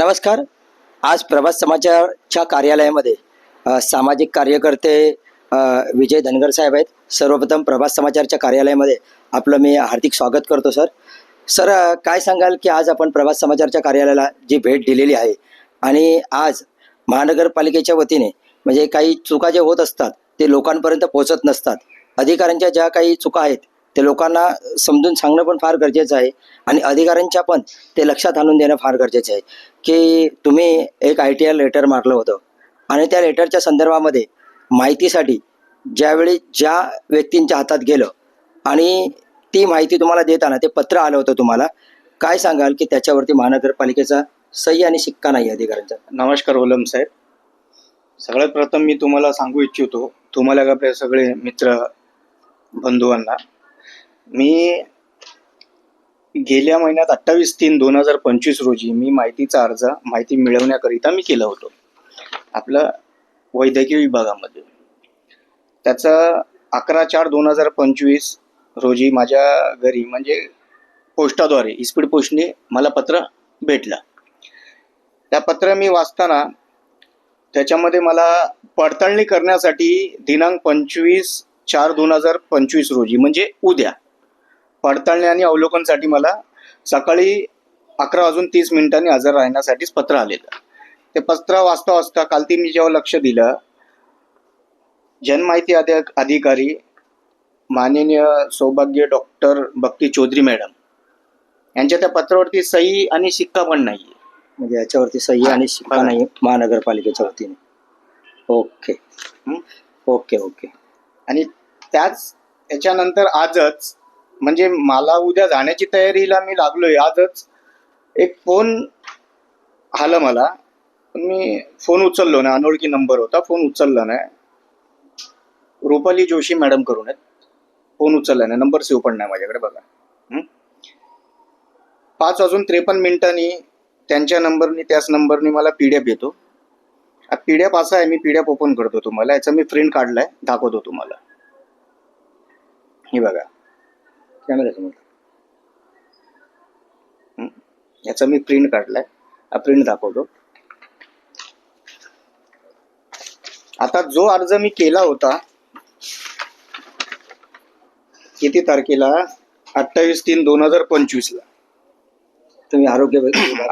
नमस्कार. आज प्रभात समाचारच्या कार्यालयामध्ये सामाजिक कार्यकर्ते विजय धनगर साहेब आहेत. सर्वप्रथम प्रभात समाचारच्या कार्यालयामध्ये आपलं मी हार्दिक स्वागत करतो सर. सर काय सांगाल की आज आपण प्रभात समाचारच्या कार्यालयाला जी भेट दिलेली आहे आणि आज महानगरपालिकेच्या वतीने म्हणजे काही चुका जे होत असतात ते लोकांपर्यंत पोहोचत नसतात. अधिकाऱ्यांच्या ज्या काही चुका आहेत ते लोकांना समजून सांगणं पण फार गरजेचं आहे. आणि अधिकाऱ्यांच्या पण ते लक्षात आणून देणं फार गरजेचं आहे. की तुम्ही एक आय टी आय लेटर मारलं होतं. आणि त्या लेटरच्या संदर्भामध्ये माहितीसाठी ज्यावेळी ज्या व्यक्तींच्या हातात गेलं आणि ती माहिती तुम्हाला देताना ते पत्र आलं होतं तुम्हाला काय सांगाल की त्याच्यावरती महानगरपालिकेचा सही आणि शिक्का नाही अधिकाऱ्यांचा? नमस्कार ओलम साहेब. सगळ्यात प्रथम मी तुम्हाला सांगू इच्छितो तुम्हाला आपल्या सगळे मित्र बंधूंना मी गेल्या महिन्यात अठ्ठावीस तीन दोन हजार पंचवीस रोजी मी माहितीचा अर्ज माहिती मिळवण्याकरिता मी केला होतो. आपलं वैद्यकीय विभागामध्ये. त्याचं अकरा चार दोन हजार पंचवीस रोजी माझ्या घरी म्हणजे पोस्टाद्वारे इस्पीड पोस्टने मला पत्र भेटलं. त्या पत्र मी वाचताना त्याच्यामध्ये मला पडताळणी करण्यासाठी दिनांक पंचवीस चार दोन हजार पंचवीस रोजी म्हणजे उद्या पडताळणी आणि अवलोकनसाठी मला सकाळी अकरा वाजून तीस मिनिटांनी हजर राहण्यासाठीच पत्र आलेलं. ते पत्र वाचता वाचता काल ती मी जेव्हा लक्ष दिलं जनमाहिती अधिक अधिकारी माननीय सौभाग्य डॉक्टर भक्ती चौधरी मॅडम यांच्या त्या पत्रावरती सही आणि शिक्का पण नाही म्हणजे याच्यावरती सही आणि शिक्का. नाही महानगरपालिकेच्या वतीने. ओके? Okay okay. आणि त्याच याच्यानंतर आजच म्हणजे मला उद्या जाण्याची तयारीला मी लागलोय. आजच एक फोन आला मला. मी फोन उचललो नाही. अनोळखी नंबर होता. फोन उचलला नाही. रुपाली जोशी मॅडम करून आहेत. फोन उचलला नाही. नंबर सेव्ह पण नाही माझ्याकडे बघा. पाच वाजून त्रेपन्न मिनिटांनी त्यांच्या नंबरनी त्याच नंबरनी मला पीडीएफ येतो. पीडीएफ असा आहे. मी पीडीएफ ओपन करतो तुम्हाला. याचा मी प्रिंट काढलाय. दाखवतो तुम्हाला. हे बघा. कॅमेऱ्यासमोर याचा मी प्रिंट काढलाय. हा प्रिंट दाखवतो. आता जो अर्ज मी केला होता किती तारखेला? अठ्ठावीस तीन दोन हजार पंचवीस ला तुम्ही आरोग्य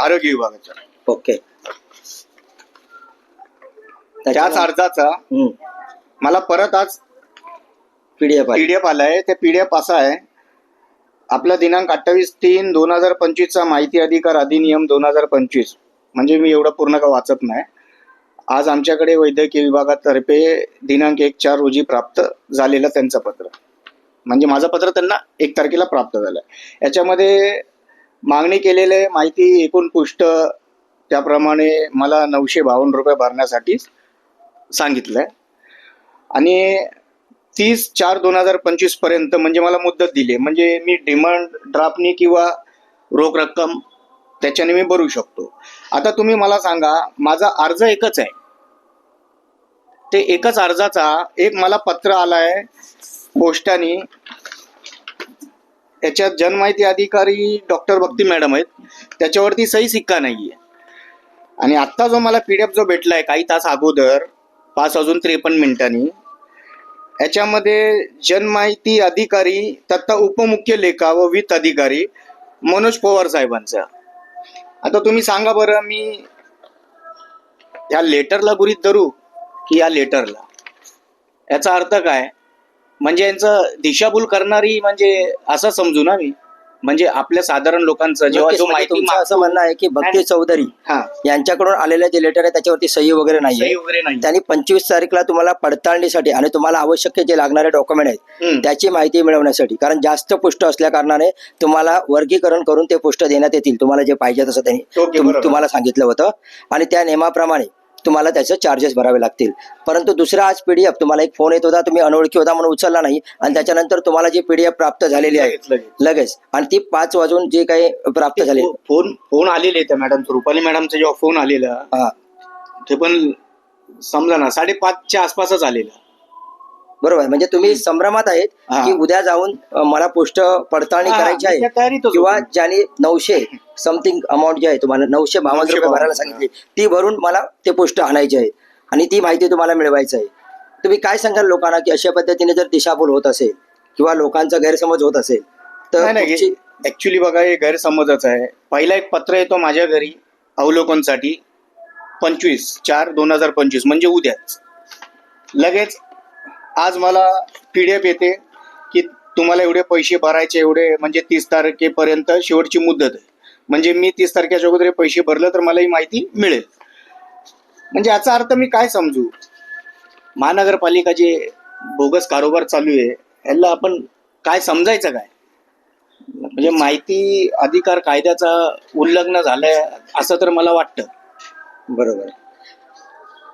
आरोग्य विभागाचा. ओके. त्याच अर्जाचा. मला परत आज पीडीएफ पीडीएफ आलाय. ते पीडीएफ असा आहे. आपला दिनांक अठ्ठावीस तीन दोन हजार पंचवीसचा माहिती अधिकार अधिनियम दोन हजार पंचवीस. म्हणजे मी एवढं पूर्ण का वाचत नाही. आज आमच्याकडे वैद्यकीय विभागातर्फे दिनांक एक चार रोजी प्राप्त झालेलं त्यांचं पत्र. म्हणजे माझं पत्र त्यांना एक तारखेला प्राप्त झालं याच्यामध्ये मागणी केलेले माहिती एकूण पुष्ट त्याप्रमाणे मला नऊशे बावन्न रुपये भरण्यासाठी आहे आणि तीस चार दोन हजार पंचवीसपर्यंत म्हणजे मला मुदत दिली म्हणजे मी डिमांड ड्राफ्टनी किंवा रोख रक्कम त्याच्याने मी भरू शकतो. आता तुम्ही मला सांगा माझा अर्ज एकच आहे. ते एकच अर्जाचा एक मला पत्र आलाय पोस्टाने. त्याच्यात जनमाहिती अधिकारी डॉक्टर भक्ती मॅडम आहेत. त्याच्यावरती सही सिक्का नाहीये. आणि आत्ता जो मला पीडीएफ जो भेटलाय काही तास अगोदर पाच अजून त्रेपन्न मिनिटांनी याच्यामध्ये जनमाहिती अधिकारी तथा उपमुख्य लेखा व वित्त अधिकारी मनोज पवार साहेबांचा. आता तुम्ही सांगा बरं मी या लेटरला गुरीत धरू की या लेटरला? याचा अर्थ काय? म्हणजे यांचं दिशाभूल करणारी म्हणजे असं समजू ना मी? म्हणजे आपल्या साधारण लोकांचं जेव्हा नक्कीच जो म्हणजे माहिती तुमचं असं म्हणणं आहे की भक्ती चौधरी हा. यांच्याकडून आलेलं जे लेटर आहे त्याच्यावरती सही वगैरे सही नाहीये वगैरे नाही त्यांनी पंचवीस तारीखला तुम्हाला पडताळणीसाठी आणि तुम्हाला आवश्यक जे लागणारे डॉक्युमेंट आहेत हम्म. त्याची माहिती मिळवण्यासाठी कारण जास्त पुष्ट असल्या कारणाने तुम्हाला वर्गीकरण करून ते पुष्ट देण्यात येतील तुम्हाला जे पाहिजे तसं त्यांनी. ओके, तुम- बरोबर. तुम्हाला सांगितलं होतं. आणि त्या नियमाप्रमाणे तुम्हाला त्याचे चार्जेस भरावे लागतील. परंतु दुसरा आज पीडीएफ तुम्हाला एक फोन येत होता तुम्ही अनोळखी होता म्हणून उचलला नाही. आणि त्याच्यानंतर तुम्हाला जी पीडीएफ प्राप्त झालेली आहे लगेच, आणि ती पाच वाजून जे काही प्राप्त झाली. फो- फोन फोन आलेले त्या मॅडम रुपाली मॅडमचा जेव्हा फोन आलेला हा. ते पण समजा ना साडेपाचच्या आसपासच आलेला. बरोबर. आहे. म्हणजे तुम्ही संभ्रमात आहेत. की उद्या जाऊन मला पोस्ट पडताळणी करायची आहे. तयारीतच किंवा. ज्याने नऊशे समथिंग अमाऊंट जी आहे तुम्हाला नऊशे बावन्न 952 रुपये भरायला सांगितली ती भरून मला ते पोस्ट आणायची आहे. आणि ती माहिती तुम्हाला मिळवायची आहे. तुम्ही काय सांगाल लोकांना की अशा पद्धतीने जर दिशाभूल होत असेल किंवा लोकांचा गैरसमज होत असेल तर ऍक्च्युली बघा हे गैरसमजच आहे. पहिला एक पत्र येतो माझ्या घरी अवलोकनसाठी पंचवीस चार दोन हजार पंचवीस म्हणजे उद्याच. लगेच आज मला पीडीएफ येते की तुम्हाला एवढे पैसे भरायचे एवढे म्हणजे तीस तारखेपर्यंत शेवटची मुदत आहे. म्हणजे मी तीस तारखेच्या अगोदर पैसे भरलं तर मला ही माहिती मिळेल. म्हणजे याचा अर्थ मी काय समजू? महानगरपालिका जे बोगस कारोबार चालू आहे याला आपण काय समजायचं काय? म्हणजे माहिती अधिकार कायद्याचा उल्लंघन झालंय असं तर मला वाटतं. बरोबर.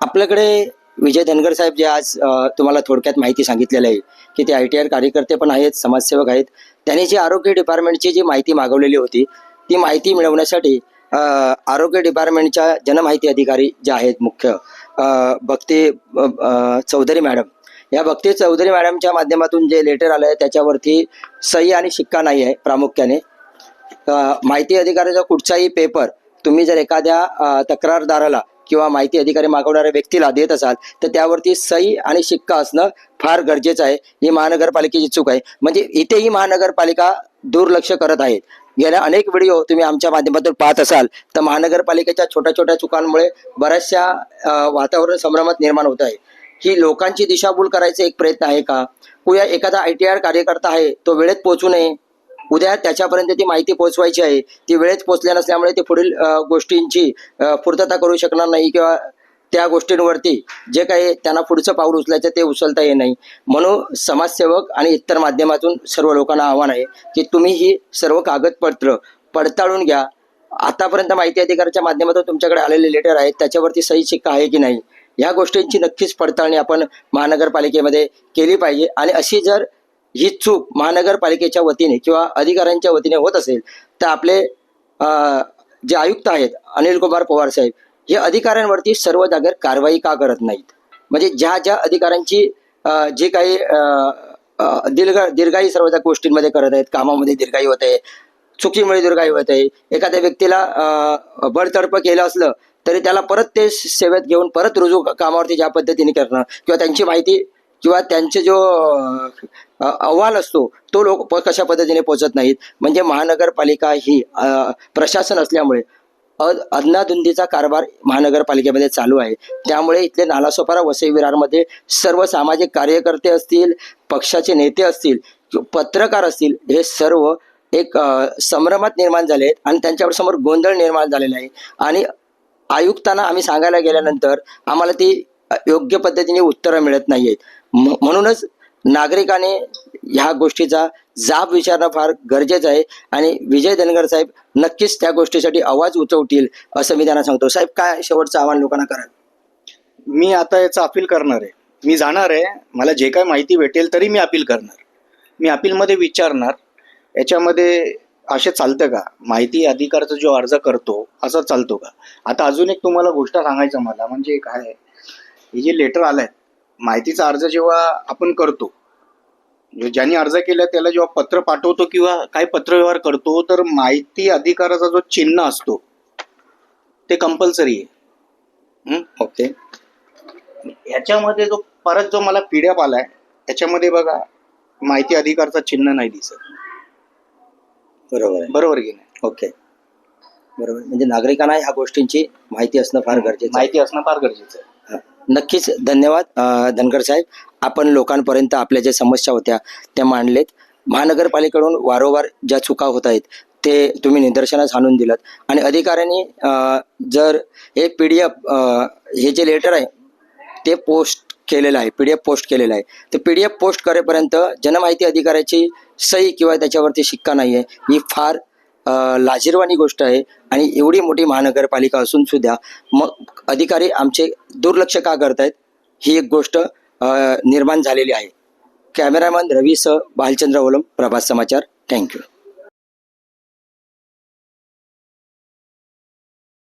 आपल्याकडे विजय धनगर साहेब जे आज तुम्हाला थोडक्यात माहिती सांगितलेलं आहे की ते आय टी आर कार्यकर्ते पण आहेत समाजसेवक आहेत. त्यांनी जी आरोग्य डिपार्टमेंटची जी माहिती मागवलेली होती ती माहिती मिळवण्यासाठी आरोग्य डिपार्टमेंटच्या जनमाहिती अधिकारी जे आहेत मुख्य भक्ती चौधरी मॅडम या भक्ती चौधरी मॅडमच्या माध्यमातून जे लेटर आलं आहे त्याच्यावरती सही आणि शिक्का नाही आहे प्रामुख्याने. माहिती अधिकाऱ्याचा कुठचाही पेपर तुम्ही जर एखाद्या तक्रारदाराला किंवा माहिती अधिकारी मागवणाऱ्या व्यक्तीला देत असाल तर त्यावरती सही आणि शिक्का असणं फार गरजेचं आहे. ही महानगरपालिकेची चूक आहे. म्हणजे इथेही महानगरपालिका दुर्लक्ष करत आहेत. गेल्या अनेक व्हिडिओ तुम्ही आमच्या माध्यमातून पाहत असाल तर महानगरपालिकेच्या छोट्या छोट्या चुकांमुळे बऱ्याचशा वातावरण संभ्रमात निर्माण होत आहे. ही लोकांची दिशाभूल करायचा एक प्रयत्न आहे का? कुया एखादा आय टी आर कार्यकर्ता आहे तो वेळेत पोहोचू नये. उद्या त्याच्यापर्यंत ती माहिती पोहोचवायची आहे. ती वेळेत पोहोचल्या नसल्यामुळे ते पुढील गोष्टींची पूर्तता करू शकणार नाही किंवा त्या गोष्टींवरती जे काही त्यांना पुढचं पाऊल उचलायचं ते उचलता येत नाही. म्हणून समाजसेवक आणि इतर माध्यमातून सर्व लोकांना आव्हान आहे की तुम्ही ही सर्व कागदपत्र पडताळून घ्या. आतापर्यंत माहिती अधिकाराच्या माध्यमातून तुमच्याकडे आलेले लेटर आहेत त्याच्यावरती सही शिक्का आहे की नाही? या गोष्टींची नक्कीच पडताळणी आपण महानगरपालिकेमध्ये केली पाहिजे. आणि अशी जर ही चूक महानगरपालिकेच्या वतीने किंवा अधिकाऱ्यांच्या वतीने होत असेल तर आपले जे आयुक्त आहेत अनिल कुमार पवार साहेब हे अधिकाऱ्यांवरती सर्व जागेवर कारवाई का करत नाहीत? म्हणजे ज्या ज्या अधिकाऱ्यांची जे काही दीर्घ दीर्घाई सर्व त्या गोष्टींमध्ये करत आहेत कामामध्ये दीर्घाई होत आहे चुकीमुळे दीर्घाई होत आहे एखाद्या व्यक्तीला अ, बळतडप केलं असलं तरी त्याला परत ते सेवेत घेऊन परत रुजू कामावरती ज्या पद्धतीने करणं किंवा त्यांची माहिती किंवा त्यांचे जो अहवाल असतो तो लोक प- कशा पद्धतीने पोहोचत नाहीत? म्हणजे महानगरपालिका ही प्रशासन असल्यामुळे अ अधनाधुंदीचा कारभार महानगरपालिकेमध्ये चालू आहे. त्यामुळे इथले नालासोपारा वसई विरारमध्ये सर्व सामाजिक कार्यकर्ते असतील पक्षाचे नेते असतील किंवा पत्रकार असतील हे सर्व एक संभ्रमात निर्माण झाले आहेत आणि त्यांच्यावर समोर गोंधळ निर्माण झालेला आहे. आणि आयुक्तांना आम्ही सांगायला गेल्यानंतर आम्हाला ती योग्य पद्धतीने उत्तरं मिळत नाही आहेत म्हणूनच नागरिकाने ह्या गोष्टीचा जाब विचारणं फार गरजेचं आहे आणि विजय धनगर साहेब नक्कीच त्या गोष्टीसाठी आवाज उचवतील असं मी त्यांना सांगतो. साहेब काय शेवटचं आव्हान लोकांना कराल? मी आता याचं अपील करणार आहे. मी जाणार आहे. मला जे काय माहिती भेटेल तरी मी अपील करणार. मी अपीलमध्ये विचारणार. याच्यामध्ये असे चालतं का? माहिती अधिकारचा जो अर्ज करतो असं चालतो का? आता अजून एक तुम्हाला गोष्ट सांगायचं मला म्हणजे काय आहे, हे जे लेटर आलंय माहितीचा अर्ज जेव्हा आपण करतो जो ज्यांनी अर्ज केला त्याला जेव्हा पत्र पाठवतो किंवा काही पत्रव्यवहार करतो तर माहिती अधिकाराचा जो चिन्ह असतो ते कंपल्सरी आहे? ओके. याच्यामध्ये जो परत जो मला पीडीएफ आलाय याच्यामध्ये बघा माहिती अधिकारचा चिन्ह नाही दिसत. बरोबर आहे. बरोबर की नाही? ओके. बरोबर. म्हणजे नागरिकांना ह्या गोष्टींची माहिती असणं फार गरजेचं माहिती असणं फार गरजेचं आहे. नक्कीच धन्यवाद धनगर साहेब. आपण लोकांपर्यंत आपल्या ज्या समस्या होत्या त्या मांडलेत. महानगरपालिकेकडून वारंवार ज्या चुका होत आहेत ते तुम्ही निदर्शनास आणून दिलं आणि अधिकाऱ्यांनी जर हे पी डी एफ हे जे लेटर आहे ते पोस्ट केलेलं आहे पी डी एफ पोस्ट केलेलं आहे. ते पी डी एफ पोस्ट करेपर्यंत जनमाहिती अधिकाऱ्याची सही किंवा त्याच्यावरती शिक्का नाही आहे ही फार लाजिरवाणी गोष्ट आहे आणि एवढी मोठी महानगरपालिका असून सुद्धा मग अधिकारी आमचे दुर्लक्ष का करतायत? ही एक गोष्ट निर्माण झालेली आहे. कॅमेरामॅन रवी सह भालचंद्र ओलम प्रभात समाचार थँक्यू.